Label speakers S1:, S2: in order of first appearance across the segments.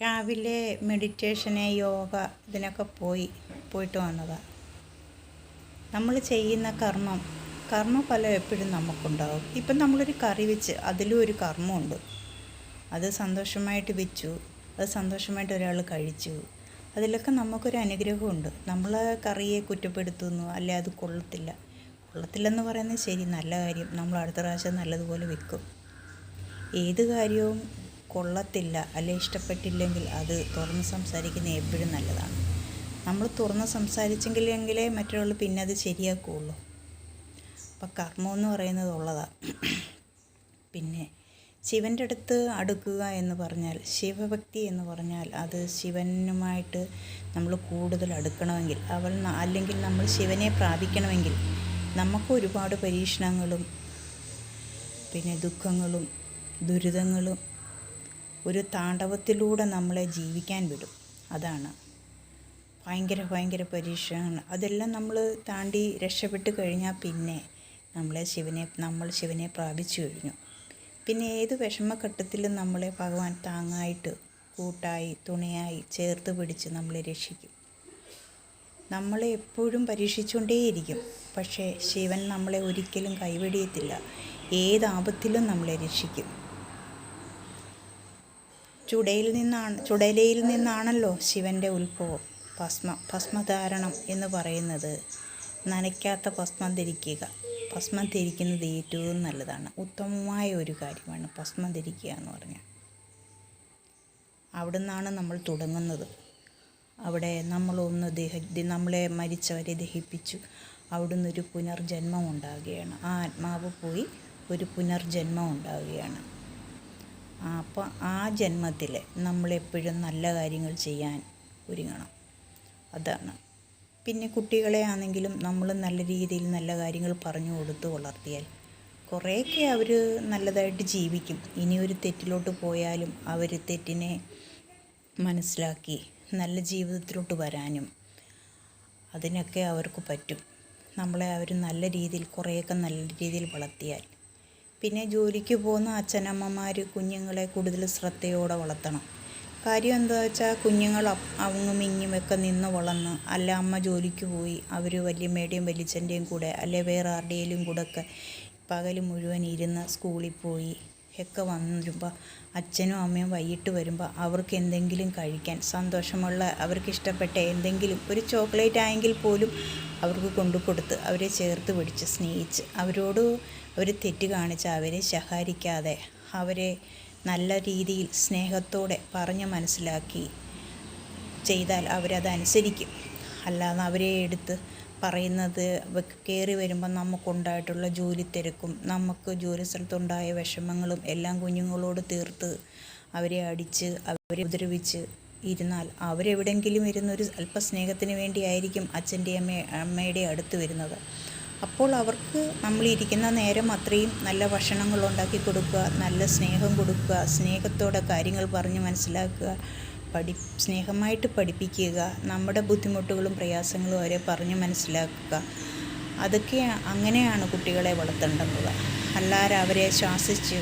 S1: രാവിലെ മെഡിറ്റേഷന് യോഗ ഇതിനൊക്കെ പോയി പോയിട്ട് വന്നതാണ് നമ്മൾ ചെയ്യുന്ന കർമ്മം കർമ്മഫലം എപ്പോഴും നമുക്കുണ്ടാവും. ഇപ്പം നമ്മളൊരു കറി വെച്ച് അതിലും ഒരു കർമ്മമുണ്ട്. അത് സന്തോഷമായിട്ട് വെച്ചു അത് സന്തോഷമായിട്ട് ഒരാൾ കഴിച്ചു. അതിലൊക്കെ നമുക്കൊരു അനുഗ്രഹമുണ്ട്. നമ്മൾ കറിയെ കുറ്റപ്പെടുത്തുന്നു അല്ലെ? അത് കൊള്ളത്തില്ല. കൊള്ളത്തില്ലെന്ന് പറയുന്നത് ശരി നല്ല കാര്യം. നമ്മൾ അടുത്ത പ്രാവശ്യം നല്ലതുപോലെ വെക്കും. ഏത് കാര്യവും കൊള്ളത്തില്ല അല്ലെ ഇഷ്ടപ്പെട്ടില്ലെങ്കിൽ അത് തുറന്ന് സംസാരിക്കുന്നത് എപ്പോഴും നല്ലതാണ്. നമ്മൾ തുറന്ന് സംസാരിച്ചെങ്കിലെങ്കിലേ മറ്റൊരാൾ പിന്നെ അത് ശരിയാക്കുകയുള്ളൂ. അപ്പം കർമ്മം എന്ന് പറയുന്നത് ഉള്ളതാണ് പിന്നെ ശിവന്റെ അടുത്ത് അടുക്കുക എന്ന് പറഞ്ഞാൽ ശിവഭക്തി എന്ന് പറഞ്ഞാൽ അത് ശിവനുമായിട്ട് നമ്മൾ കൂടുതൽ അടുക്കണമെങ്കിൽ അവൾ അല്ലെങ്കിൽ നമ്മൾ ശിവനെ പ്രാപിക്കണമെങ്കിൽ നമുക്ക് ഒരുപാട് പരീക്ഷണങ്ങളും പിന്നെ ദുഃഖങ്ങളും ദുരിതങ്ങളും ഒരു താണ്ഡവത്തിലൂടെ നമ്മളെ ജീവിക്കാൻ വിടും. അതാണ്. ഭയങ്കര ഭയങ്കര പരീക്ഷണങ്ങൾ. അതെല്ലാം നമ്മൾ താണ്ടി രക്ഷപ്പെട്ട് കഴിഞ്ഞാൽ പിന്നെ നമ്മളെ ശിവനെ നമ്മൾ ശിവനെ പ്രാപിച്ചു കഴിഞ്ഞു. പിന്നെ ഏത് വിഷമഘട്ടത്തിലും നമ്മളെ ഭഗവാൻ താങ്ങായിട്ട് കൂട്ടായി തുണയായി ചേർത്ത് പിടിച്ച് നമ്മളെ രക്ഷിക്കും. നമ്മളെ എപ്പോഴും പരീക്ഷിച്ചുകൊണ്ടേയിരിക്കും. പക്ഷേ ശിവൻ നമ്മളെ ഒരിക്കലും കൈവെടിയത്തില്ല. ഏത് ആപത്തിലും നമ്മളെ രക്ഷിക്കും. ചുടയിൽ നിന്നാണ് ചുടലയിൽ നിന്നാണല്ലോ ശിവന്റെ ഉത്ഭവം. ഭസ്മ ഭസ്മധാരണം എന്ന് പറയുന്നത് നനയ്ക്കാത്ത ഭസ്മം ധരിക്കുക. ഭസ്മം ധരിക്കുന്നത് ഏറ്റവും നല്ലതാണ്. ഉത്തമമായ ഒരു കാര്യമാണ് ഭസ്മം ധരിക്കുക എന്ന് പറഞ്ഞാൽ. അവിടെ നിന്നാണ് നമ്മൾ തുടങ്ങുന്നത്. അവിടെ നമ്മളൊന്ന് ദഹ നമ്മളെ മരിച്ചവരെ ദഹിപ്പിച്ചു. അവിടുന്ന് ഒരു പുനർജന്മം ഉണ്ടാകുകയാണ്. ആ ആത്മാവ് പോയി ഒരു പുനർജന്മം ഉണ്ടാകുകയാണ്. അപ്പോൾ ആ ജന്മത്തിൽ നമ്മളെപ്പോഴും നല്ല കാര്യങ്ങൾ ചെയ്യാൻ ഒരുങ്ങണം. അതാണ്. പിന്നെ കുട്ടികളെ ആണെങ്കിലും നമ്മൾ നല്ല രീതിയിൽ നല്ല കാര്യങ്ങൾ പറഞ്ഞു കൊടുത്ത് വളർത്തിയാൽ കുറേയൊക്കെ അവർ നല്ലതായിട്ട് ജീവിക്കും. ഇനി ഒരു തെറ്റിലോട്ട് പോയാലും അവർ തെറ്റിനെ മനസ്സിലാക്കി നല്ല ജീവിതത്തിലോട്ട് വരാനും അതിനൊക്കെ അവർക്ക് പറ്റും. നമ്മളെ അവർ നല്ല രീതിയിൽ കുറേയൊക്കെ നല്ല രീതിയിൽ വളർത്തിയാൽ പിന്നെ ജോലിക്ക് പോകുന്ന അച്ഛനമ്മമാർ കുഞ്ഞുങ്ങളെ കൂടുതൽ ശ്രദ്ധയോടെ വളർത്തണം. കാര്യം എന്താ വെച്ചാൽ കുഞ്ഞുങ്ങൾ അങ്ങും ഇങ്ങുമൊക്കെ നിന്ന് വളർന്ന് അല്ല അമ്മ ജോലിക്ക് പോയി അവർ വല്യമ്മയുടെയും വലിയച്ഛന്റെയും കൂടെ അല്ലെ വേറെ ആരുടെയും കൂടെ ഒക്കെ പകൽ മുഴുവൻ ഇരുന്ന് സ്കൂളിൽ പോയി ഒക്കെ വന്നിരുമ്പോൾ അച്ഛനും അമ്മയും വൈകിട്ട് വരുമ്പോൾ അവർക്ക് എന്തെങ്കിലും കഴിക്കാൻ സന്തോഷമുള്ള അവർക്ക് ഇഷ്ടപ്പെട്ട എന്തെങ്കിലും ഒരു ചോക്ലേറ്റ് ആയെങ്കിൽ പോലും അവർക്ക് കൊണ്ടു കൊടുത്ത് അവരെ ചേർത്ത് പിടിച്ച് സ്നേഹിച്ച് അവരോട് അവർ തെറ്റ് കാണിച്ച് അവരെ ശകാരിക്കാതെ അവരെ നല്ല രീതിയിൽ സ്നേഹത്തോടെ പറഞ്ഞ് മനസ്സിലാക്കി ചെയ്താൽ അവരതനുസരിക്കും. അല്ലാതെ അവരെ എടുത്ത് പറയുന്നത് കയറി വരുമ്പോൾ നമുക്കുണ്ടായിട്ടുള്ള ജോലി തിരക്കും നമുക്ക് ജോലി സ്ഥലത്തുണ്ടായ വിഷമങ്ങളും എല്ലാം കുഞ്ഞുങ്ങളോട് തീർത്ത് അവരെ അടിച്ച് അവരെ ഉപദ്രവിച്ച് ഇരുന്നാൽ അവരെവിടെങ്കിലും ഇരുന്നൊരു അല്പസ്നേഹത്തിന് വേണ്ടിയായിരിക്കും അച്ഛന്റെ അമ്മ അമ്മയുടെ അടുത്ത് വരുന്നത്. അപ്പോൾ അവർക്ക് നമ്മളിരിക്കുന്ന നേരം അത്രയും നല്ല ഭക്ഷണങ്ങൾ ഉണ്ടാക്കി കൊടുക്കുക നല്ല സ്നേഹം കൊടുക്കുക സ്നേഹത്തോടെ കാര്യങ്ങൾ പറഞ്ഞ് മനസ്സിലാക്കുക പഠി സ്നേഹമായിട്ട് പഠിപ്പിക്കുക നമ്മുടെ ബുദ്ധിമുട്ടുകളും പ്രയാസങ്ങളും അവരെ പറഞ്ഞ് മനസ്സിലാക്കുക. അതൊക്കെ അങ്ങനെയാണ് കുട്ടികളെ വളർത്തേണ്ടത്. അല്ലാതെ അവരെ ശ്വാസിച്ച്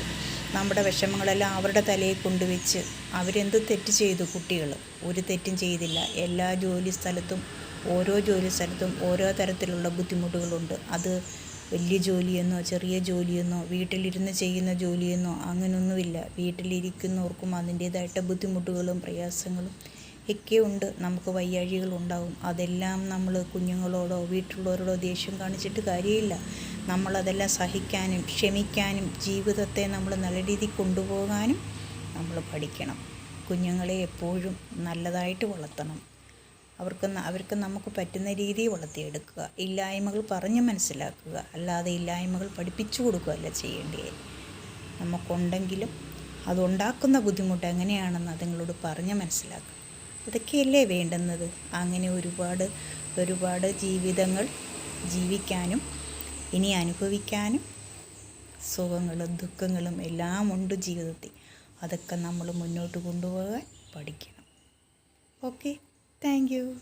S1: നമ്മുടെ വിഷമങ്ങളെല്ലാം അവരുടെ തലയിൽ കൊണ്ടുവച്ച് അവരെന്ത് തെറ്റ് ചെയ്തു കുട്ടികൾ? ഒരു തെറ്റും ചെയ്തില്ല. എല്ലാ ജോലി സ്ഥലത്തും ഓരോ ജോലി സ്ഥലത്തും ഓരോ തരത്തിലുള്ള ബുദ്ധിമുട്ടുകളുണ്ട്. അത് വലിയ ജോലിയെന്നോ ചെറിയ ജോലിയെന്നോ വീട്ടിലിരുന്ന് ചെയ്യുന്ന ജോലിയെന്നോ അങ്ങനെയൊന്നുമില്ല വീട്ടിലിരിക്കുന്നവർക്കും അതിന്റേതായിട്ട് ബുദ്ധിമുട്ടുകളും പ്രയാസങ്ങളും ഒക്കെ ഉണ്ട്. നമുക്ക് വയ്യാഴികളുണ്ടാവും അതെല്ലാം നമ്മൾ കുഞ്ഞുങ്ങളോടോ വീട്ടിലുള്ളവരോടോ ദേഷ്യം കാണിച്ചിട്ട് കാര്യമില്ല. നമ്മളതെല്ലാം സഹിക്കാനും ക്ഷമിക്കാനും ജീവിതത്തെ നമ്മൾ നല്ല രീതിയിൽ കൊണ്ടുപോകാനും നമ്മൾ പഠിക്കണം. കുഞ്ഞുങ്ങളെ എപ്പോഴും നല്ലതായിട്ട് വളർത്തണം. അവർക്ക് അവർക്ക് നമുക്ക് പറ്റുന്ന രീതിയിൽ വളർത്തിയെടുക്കുക ഇല്ലായ്മകൾ പറഞ്ഞ് മനസ്സിലാക്കുക. അല്ലാതെ ഇല്ലായ്മകൾ പഠിപ്പിച്ചു കൊടുക്കുകയല്ല ചെയ്യേണ്ടത് നമുക്കുണ്ടെങ്കിലും അതുണ്ടാക്കുന്ന ബുദ്ധിമുട്ട് എങ്ങനെയാണെന്ന് അതുങ്ങളോട് പറഞ്ഞ് മനസ്സിലാക്കുക. ഇതൊക്കെയല്ലേ വേണ്ടുന്നത്? അങ്ങനെ ഒരുപാട് ഒരുപാട് ജീവിതങ്ങൾ ജീവിക്കാനും ഇനി അനുഭവിക്കാനും സുഖങ്ങളും ദുഃഖങ്ങളും എല്ലാം ഉണ്ട് ജീവിതത്തിൽ. അതൊക്കെ നമ്മൾ മുന്നോട്ട് കൊണ്ടുപോകാൻ പഠിക്കണം. ഓക്കെ? Thank you.